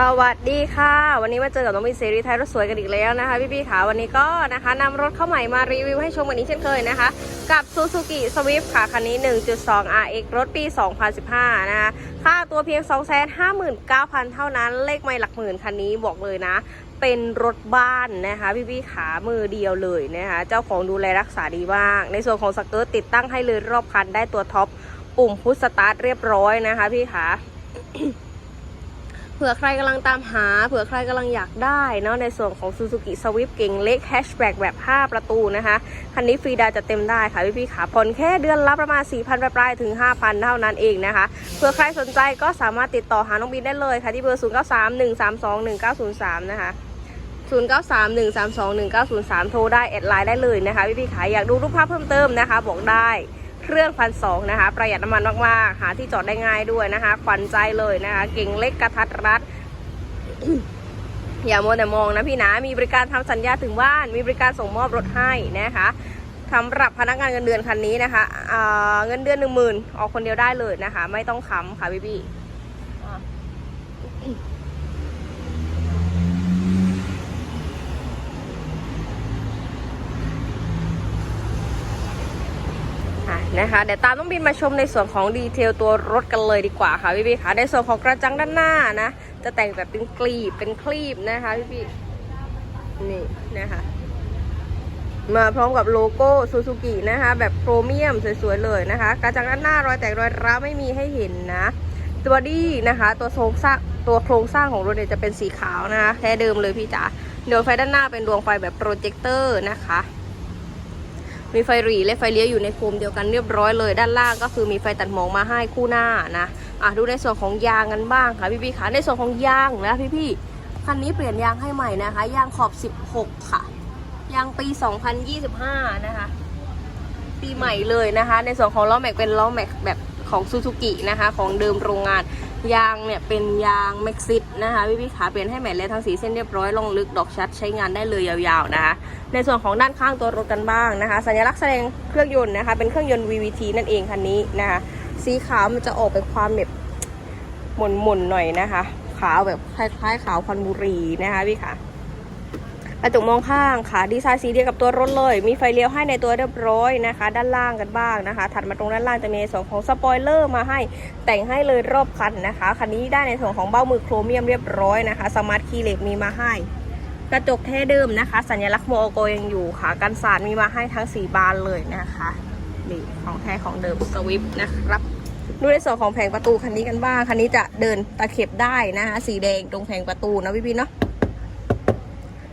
สวัสดีค่ะ วันนี้มาเจอกับน้องมินเซรีไทยรถสวยกันอีกแล้วนะคะ พี่ๆค่ะวันนี้ก็นะคะนำรถเข้าใหม่มารีวิวให้ชมกันนี้เช่นเคยนะคะ กับ Suzuki Swift ค่ะ คันนี้ 1.2 RX รถปี 2015 นะคะ ค่าตัวเพียง 259,000 เท่านั้น เลขไม่หลักหมื่นคันนี้บอกเลยนะ เป็นรถบ้านนะคะ พี่ๆขามือเดียวเลยนะคะ เจ้าของดูแลรักษาดีมาก ในส่วนของสเกิร์ตติดตั้งให้เลยรอบคันได้ตัวท็อปปุ่มพุชสตาร์ทเรียบร้อยนะคะ พี่ขา เผื่อใครกำลังตามหา เผื่อใครกำลังอยากได้เนาะในส่วนของ Suzuki Swift เก่งเล็กแฮชแบ็กแบบ 5 ประตูนะคะ คันนี้ฟรีดาจะเต็มได้ค่ะพี่พี่ขาผ่อนแค่เดือนละประมาณ 4,000 ปลายๆถึง 5,000 เท่านั้นเองนะคะ เผื่อใครสนใจก็สามารถติดต่อหาน้องบินได้เลยค่ะที่เบอร์ 0931321903 นะคะ0931321903 โทรได้แอดไลน์ได้เลยนะคะพี่พี่ๆขาอยากดูรูปภาพเพิ่มเติมนะคะ บอกได้ เครื่องพันสองนะคะ ประหยัดน้ำมันมากๆ หาที่จอดได้ง่ายด้วยนะคะขวัญใจเลยนะคะ เก่งเล็กกระทัดรัด อย่ามัวแต่มองนะพี่นะมีบริการทำสัญญาถึงบ้าน มีบริการส่งมอบรถให้นะคะสำหรับพนักงานเงินเดือนคันนี้นะคะเเงินเดือนหนึ่งหมื่นออกคนเดียวได้เลยนะคะ ไม่ต้องค้ำค่ะพี่พี่อะ อะ นะคะเดี๋ยวตามต้องบินมาชมในส่วนของดีเทลตัวรถกันเลยดีกว่าค่ะพี่พี่ค่ะในส่วนของกระจังด้านหน้านะ จะแต่งแบบเป็นกลีบเป็นคลีบนะคะพี่พี่นี่นะคะมาพร้อมกับโลโก้ซูซูกินะคะ แบบโครเมียมสวยๆเลยนะคะ กระจังด้านหน้ารอยแตกรอยร้าวไม่มีให้เห็นนะ ตัวดี้นะคะ ตัวโครงสร้างตัวโครงสร้างของรถเนี่ยจะเป็นสีขาวนะคะแท้เดิมเลยพี่จ๋าดวงไฟด้านหน้าเป็นดวงไฟแบบโปรเจคเตอร์นะคะ มีไฟหรีและไฟเลี้ยวอยู่ในโฟมเดียวกันเรียบร้อยเลย ด้านล่างก็คือมีไฟตัดหมอกมาให้คู่หน้านะอะดูในส่วนของยางกันบ้างค่ะพี่ๆค่ะในส่วนของยางนะพี่ๆคันนี้เปลี่ยนยางให้ใหม่นะคะ ยางขอบ 16 ค่ะ ยางปี 2025 นะคะ ปีใหม่เลยนะคะ ในส่วนของล้อแม็กเป็นล้อแม็กแบบของซูซูกินะคะ ของเดิมโรงงานยางเนี่ยเป็นยางเม็กซิตนะคะพี่พี่ขาเปลี่ยนให้ใหม่แล้วทั้งสีเส้นเรียบร้อยลงลึกดอกชัดใช้งานได้เลยยาวๆนะคะ ในส่วนของด้านข้างตัวรถกันบ้างนะคะ สัญลักษณ์แสดงเครื่องยนต์นะคะ เป็นเครื่องยนต์ VVT นั่นเองคันนี้นะคะ สีขาวมันจะออกเป็นความแบบหม่นๆหน่อยนะคะ ขาวแบบคล้ายๆขาวควันบุรีนะคะพี่ขา กระจกมองข้างค่ะดีไซน์สีเดียวกับตัวรถเลย มีไฟเลี้ยวให้ในตัวเรียบร้อยนะคะ ด้านล่างกันบ้างนะคะ ถัดมาตรงด้านล่างจะมีในส่วนของสปอยเลอร์มาให้แต่งให้เลยรอบคันนะคะคันนี้ได้ในส่วนของเบ้ามือโครเมียมเรียบร้อยนะคะสมาร์ทคีย์เล็กมีมาให้กระจกแท้เดิมนะคะ สัญลักษณ์โมโกยังอยู่ค่ะ กันสาดมีมาให้ทั้งสีบานเลยนะคะนี่ของแท้ของเดิมสวิฟนะครับดูในส่วนของแผงประตูคันนี้กันบ้างคันนี้จะเดินตะเข็บได้นะคะสีแดงตรงแผงประตูนะพี่พี่ๆเนาะ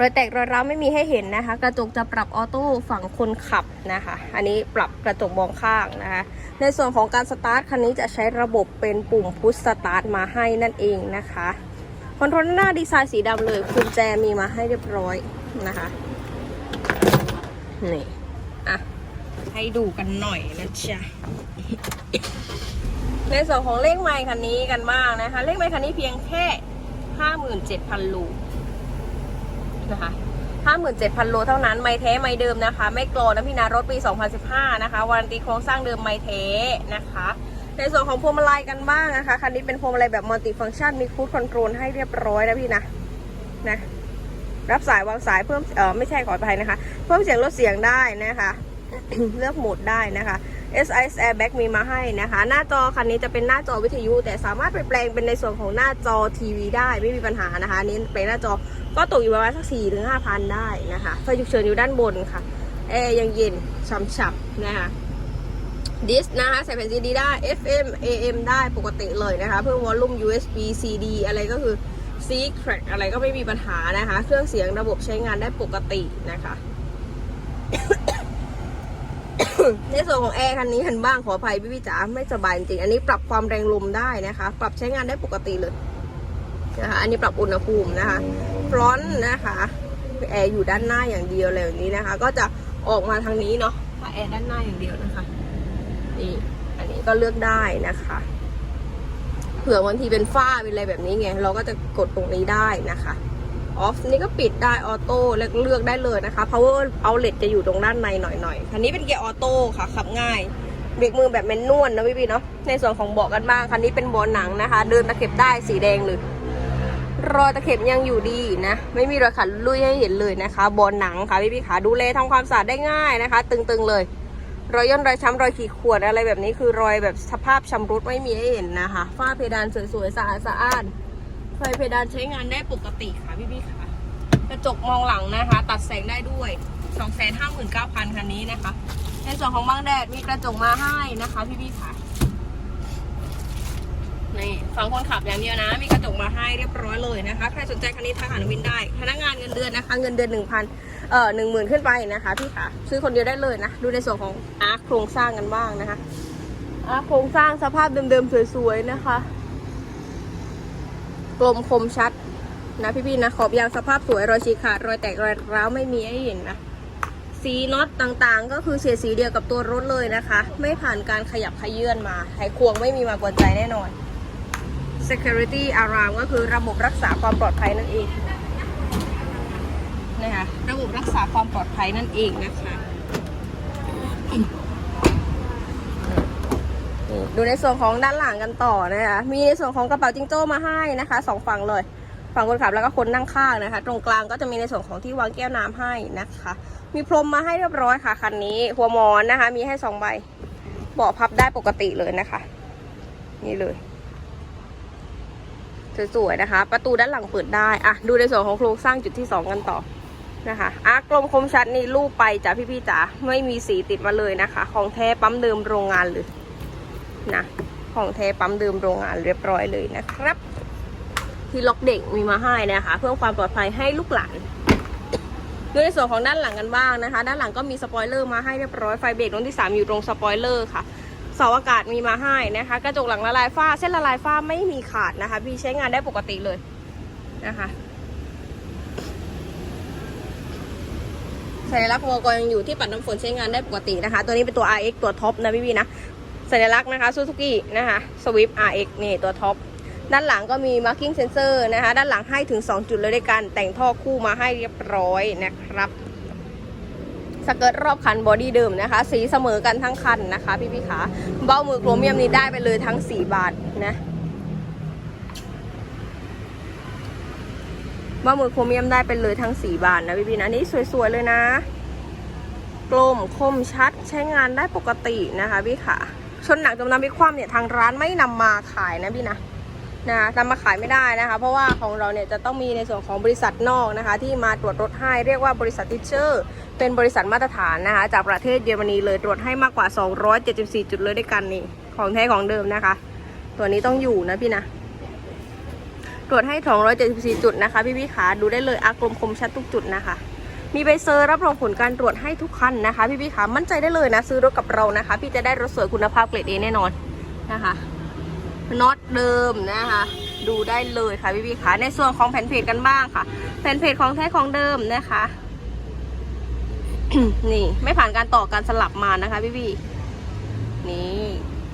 รอยแตกรอยร้าวไม่มีให้เห็นนะคะ กระจกจะปรับออโต้ฝั่งคนขับนะคะ อันนี้ปรับกระจกมองข้างนะคะ ในส่วนของการสตาร์ทคันนี้จะใช้ระบบเป็นปุ่มพุชสตาร์ทมาให้นั่นเองนะคะคอนโทรลหน้าดีไซน์สีดำเลยกุญแจมีมาให้เรียบร้อยนะคะนี่อะให้ดูกันหน่อยนะจ๊ะในส่วนของเลขไมค์คันนี้กันบ้างนะคะ เลขไมค์คันนี้เพียงแค่ 57,000 ลู นะคะ57,000 โลเท่านั้น ไม่แท้ไม่เดิมนะคะ ไม่กรอนะพี่นะรถปี 2015 นะคะวารันตีโครงสร้างเดิมไม่แท้นะคะ ในส่วนของพวงมาลัยกันบ้างนะคะ คันนี้เป็นพวงมาลัยแบบมัลติฟังก์ชันมีคูดคอนโทรลให้เรียบร้อยนะพี่นะนะ รับสายวางสายเพิ่มเออไม่ใช่ขออภัยนะคะ เพิ่มเสียงลดเสียงได้นะคะ เลือกโหมดได้นะคะ SIS Airbag มีมาให้นะคะ หน้าจอคันนี้จะเป็นหน้าจอวิทยุ แต่สามารถไปแปลงเป็นในส่วนของหน้าจอทีวีได้ไม่มีปัญหานะคะนี้แปลงหน้าจอก็ตกอยู่ประมาณสักสี่ถึงห้าพันได้นะคะไฟฉุกเฉินอยู่ด้านบนค่ะแอร์ยังเย็นฉ่ำๆนะคะดิสนะคะใส่แผ่นซีดีได้ FM AM ได้ปกติเลยนะคะ เพิ่มวอลลุ่ม USB CD อะไรก็คือ C crack อะไรก็ไม่มีปัญหานะคะ เครื่องเสียงระบบใช้งานได้ปกตินะคะ ในส่วนของแอร์คันนี้คันบ้างขออภัยพี่พี่จ๋าไม่สบายจริงอันนี้ปรับความแรงลมได้นะคะ ปรับใช้งานได้ปกติเลยนะคะอันนี้ปรับอุณหภูมินะคะฟรอนต์นะคะแอร์อยู่ด้านหน้าอย่างเดียวเลยอย่างนี้นะคะ ก็จะออกมาทางนี้เนาะถ้าแอร์ด้านหน้าอย่างเดียวนะคะนี่อันนี้ก็เลือกได้นะคะเผื่อบางทีเป็นฝ้าเป็นอะไรแบบนี้ไงเราก็จะกดตรงนี้ได้นะคะ ออฟนี่ก็ปิดได้ออโต้เลือกเลือกได้เลยนะคะ power outlet จะอยู่ตรงด้านในหน่อยๆคันนี้เป็นเกียร์ออโต้ค่ะขับง่ายเบรกมือแบบแมนนวลนะพี่พี่เนาะในส่วนของเบาะกันบ้างคันนี้เป็นเบาะหนังนะคะ เดินตะเข็บได้สีแดงเลยรอยตะเข็บยังอยู่ดีนะ ไม่มีรอยขัดลุยให้เห็นเลยนะคะบนหนังค่ะพี่พี่ขาดูแลทำความสะอาดได้ง่ายนะคะ ตึงๆเลย รอยย่นรอยช้ำรอยขีดข่วนอะไรแบบนี้คือรอยแบบสภาพชำรุดไม่มีให้เห็นนะคะฝ้าเพดานสวยๆสะอาดสะอ้าน ไฟเพดานใช้งานได้ปกติค่ะพี่พี่ค่ะ กระจกมองหลังนะคะ ตัดแสงได้ด้วย 259,000 คันนี้นะคะ ในส่วนของบางแดดมีกระจกมาให้นะคะพี่พี่ค่ะนี่ฝั่งคนขับอย่างเดียวนะ มีกระจกมาให้เรียบร้อยเลยนะคะ ใครสนใจคันนี้ทักหานวินได้ พนักงานเงินเดือนนะคะ เงินเดือนหนึ่งพันเอ่อหนึ่งหมื่นขึ้นไปนะคะพี่ค่ะ ซื้อคนเดียวได้เลยนะ ดูในส่วนของอาร์คโครงสร้างกันบ้างนะคะอาร์คโครงสร้างสภาพเดิมๆสวยๆนะคะ กลมคมชัดนะพี่ๆนะขอบยางสภาพสวยรอยฉีกขาดรอยแตกรอยร้าวไม่มีให้เห็นนะ สีน็อตต่างๆ ก็คือเฉดสีเดียวกับตัวรถเลยนะคะ ไม่ผ่านการขยับขยื่นมาไขควงไม่มีมากวนใจแน่นอน security alarm ก็คือระบบรักษาความปลอดภัยนั่นเองนะคะระบบรักษาความปลอดภัยนั่นเองนะคะ ดูในส่วนของด้านหลังกันต่อนะคะ มีในส่วนของกระเป๋าจิงโจ้มาให้นะคะสองฝั่งเลย ฝั่งคนขับแล้วก็คนนั่งข้างนะคะ ตรงกลางก็จะมีในส่วนของที่วางแก้วน้ำให้นะคะ มีพรมมาให้เรียบร้อยค่ะคันนี้ หัวมอนนะคะ มีให้สองใบเบาะพับได้ปกติเลยนะคะ นี่เลยสวยๆนะคะ ประตูด้านหลังเปิดได้อะดูในส่วนของโครงสร้างจุดที่สองกันต่อนะคะอะกลมคมชัดนี่รูปไปจ้ะพี่ๆจ๋าไม่มีสีติดมาเลยนะคะ ของแท้ปั๊มเดิมโรงงานเลย นะ ของแท้ปั๊มเดิมโรงงานเรียบร้อยเลยนะครับ ที่ล็อกเด็กมีมาให้นะคะ เพื่อความปลอดภัยให้ลูกหลานดูในส่วนของด้านหลังกันบ้างนะคะ ด้านหลังก็มีสปอยเลอร์มาให้เรียบร้อยไฟเบรกดวงที่ 3 อยู่ตรงสปอยเลอร์ค่ะเสาอากาศมีมาให้นะคะ กระจกหลังละลายฝ้า เส้นละลายฝ้าไม่มีขาดนะคะ พี่ใช้งานได้ปกติเลยนะคะสัญลักษณ์วกยังอยู่ที่ปัดน้ำฝนใช้งานได้ปกตินะคะ ตัวนี้เป็นตัว RX ตัวท็อปนะพี่พี่ๆนะ สัญลักษณ์นะคะ Suzuki นะคะ Swift RX นี่ตัวท็อป ด้านหลังก็มี marking sensor นะคะ ด้านหลังให้ถึง 2 จุดเลยด้วยกัน แต่งท่อคู่มาให้เรียบร้อยนะครับ สเกิร์ตรอบคันบอดี้เดิมนะคะ สีเสมอกันทั้งคันนะคะ พี่พี่ขาเบ้ามือโครเมียมนี้ได้ไปเลยทั้ง 4 บาทนะเบ้ามือโครเมียมได้ไปเลยทั้ง 4 บาทนะพี่พี่นะนี่สวยๆเลยนะกลมคมชัดใช้งานได้ปกตินะคะพี่ขา ชนหนักจมน้ำพิความเนี่ยทางร้านไม่นำมาขายนะพี่นะนะคะนำมาขายไม่ได้นะคะ เพราะว่าของเราเนี่ยจะต้องมีในส่วนของบริษัทนอกนะคะ ที่มาตรวจรถให้เรียกว่าบริษัททิชเชอร์เป็นบริษัทมาตรฐานนะคะ จากประเทศเยอรมนีเลยตรวจให้มากกว่า 274 จุดเลยด้วยกันนี่ของแท้ของเดิมนะคะ ตัวนี้ต้องอยู่นะพี่นะตรวจให้ 274 จุดนะคะ พี่พี่ขาดูได้เลยอากลมคมชัดทุกจุดนะคะ มีใบเซอร์รับรองผลการตรวจให้ทุกคันนะคะ พี่พี่ขามั่นใจได้เลยนะ ซื้อรถกับเรานะคะ พี่จะได้รถสวยคุณภาพเกรดเอแน่นอนนะคะน็อตเดิมนะคะ ดูได้เลยค่ะพี่พี่คะในส่วนของแผ่นเพจกันบ้างค่ะ แผ่นเพจของแท้ของเดิมนะคะ นี่ไม่ผ่านการต่อการสลับมานะคะ พี่พี่นี่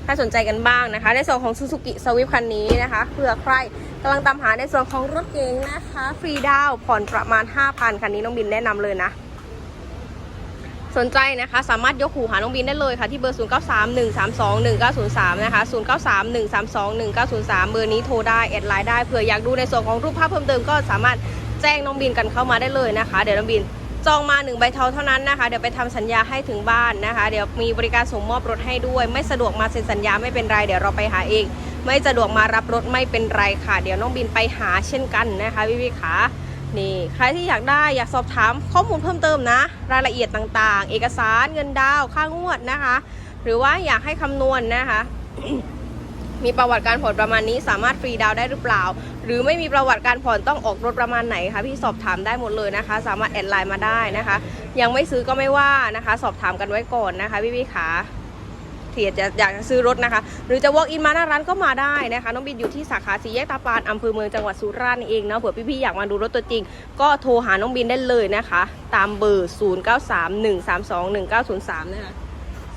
ถ้าสนใจกันบ้างนะคะ ในส่วนของ Suzuki Swift คันนี้นะคะเผื่อใครำลังตามหาในส่วนของรถเก๋งนะคะ ฟรีดาวผ่อนประมาณ 5,000 คันนี้น้องบินแนะนำเลยนะ สนใจนะคะสามารถยกหูหาน้องบินได้เลยค่ะที่เบอร์ 0931321903 นะคะ 0931321903 เบอร์นี้โทรได้แอดไลน์ได้เผื่ออยากดูในส่วนของรูปภาพเพิ่มเติมก็สามารถแจ้งน้องบินกันเข้ามาได้เลยนะคะ เดี๋ยวน้องบินจองมา1ใบเทาเท่านั้นนะคะ เดี๋ยวไปทำสัญญาให้ถึงบ้านนะคะ เดี๋ยวมีบริการส่งมอบรถให้ด้วย ไม่สะดวกมาเซ็นสัญญาไม่เป็นไร เดี๋ยวเราไปหาเอง ไม่สะดวกมารับรถไม่เป็นไรค่ะ เดี๋ยวน้องบินไปหาเช่นกันนะคะพี่พี่ขานี่ใครที่อยากได้อยากสอบถามข้อมูลเพิ่มเติมนะ รายละเอียดต่างๆ เอกสารเงินดาวค่างวดนะคะ หรือว่าอยากให้คำนวณนะคะมีประวัติการผ่อนประมาณนี้สามารถฟรีดาวได้หรือเปล่า หรือไม่มีประวัติการผ่อนต้องออกรถประมาณไหนคะพี่สอบถามได้หมดเลยนะคะ สามารถแอดไลน์มาได้นะคะ ยังไม่ซื้อก็ไม่ว่านะคะ สอบถามกันไว้ก่อนนะคะพี่พี่ขา อยากจะอยากจะซื้อรถนะคะ หรือจะ walk in มาหน้าร้านก็มาได้นะคะ น้องบินอยู่ที่สาขาสีแยกตาปานอำเภอเมืองจังหวัดสุราษฎร์เองเนาะเผื่อพี่ๆอยากมาดูรถตัวจริง ก็โทรหาน้องบินได้เลยนะคะ ตามเบอร์ 0931321903 นะคะ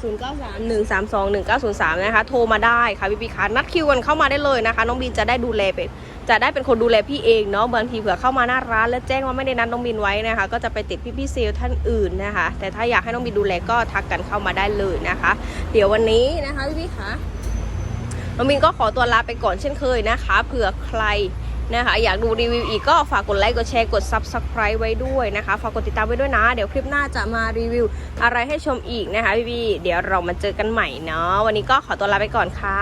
0931321903 นะคะ โทรมาได้ค่ะพี่พี่คะนัดคิวกันเข้ามาได้เลยนะคะ น้องบินจะได้ดูแลเป็นจะได้เป็นคนดูแลพี่เองเนาะบางทีเผื่อเข้ามาหน้าร้าน แล้วแจ้งว่าไม่ได้นัดน้องบินไว้นะคะ ก็จะไปติดพี่พี่เซลท่านอื่นนะคะ แต่ถ้าอยากให้น้องบินดูแลก็ทักกันเข้ามาได้เลยนะคะ เดี๋ยววันนี้นะคะพี่พี่คะน้องบินก็ขอตัวลาไปก่อนเช่นเคยนะคะ เผื่อใคร นะคะอยากดูรีวิวอีกก็ฝากกดไลค์กดแชร์กด Subscribe ไว้ด้วยนะคะฝากกดติดตามไว้ด้วยนะ เดี๋ยวคลิปหน้าจะมารีวิวอะไรให้ชมอีกนะคะพี่ๆเดี๋ยวเรามาเจอกันใหม่เนาะวันนี้ก็ขอตัวลาไปก่อนค่ะ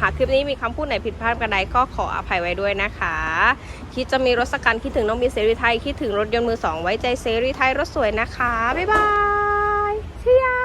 หากคลิปนี้มีคำพูดไหนผิดพลาดกระไดก็ขออภัยไว้ด้วยนะคะคิดจะมีรถสกันคิดถึงน้องมีเสรีไทยคิดถึงรถยนต์มือสองไว้ใจเสรีไทยรถสวยนะคะบ๊ายบายเชีย